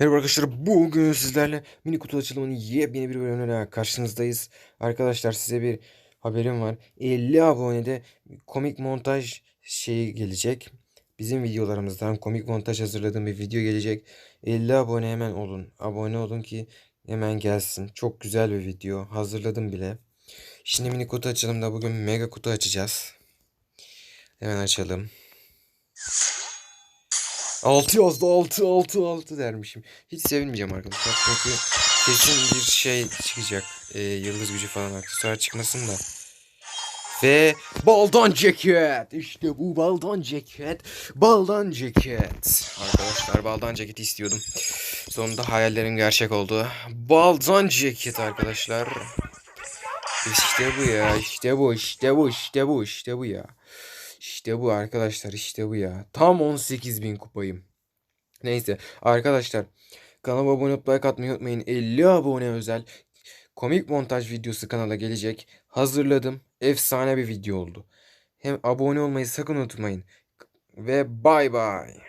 Merhaba arkadaşlar bugün sizlerle mini kutu açılımının yepyeni bir bölümüne karşınızdayız. Arkadaşlar size bir haberim var. 50 abonede komik montaj şeyi gelecek. Bizim videolarımızdan komik montaj hazırladığım bir video gelecek. 50 abone hemen olun. Abone olun ki hemen gelsin. Çok güzel bir video. Hazırladım bile. Şimdi mini kutu açılımda bugün mega kutu açacağız. Hemen açalım. 6 yazdı 6 6 6 dermişim. Hiç sevinmeyeceğim arkadaşlar çünkü kesin bir şey çıkacak. Ee, yıldız gücü falan aksesuar çıkmasın da. Ve baldan ceket. İşte bu baldan ceket. Baldan ceket. Arkadaşlar baldan ceket istiyordum. Sonunda hayallerim gerçek oldu. Baldan ceket arkadaşlar. İşte bu ya. işte bu. işte bu. işte bu. işte bu ya. İşte bu arkadaşlar işte bu ya. Tam 18.000 kupayım. Neyse arkadaşlar kanalıma abone olup like atmayı unutmayın. 50 abone özel komik montaj videosu kanala gelecek. Hazırladım. Efsane bir video oldu. Hem abone olmayı sakın unutmayın. Ve bay bay.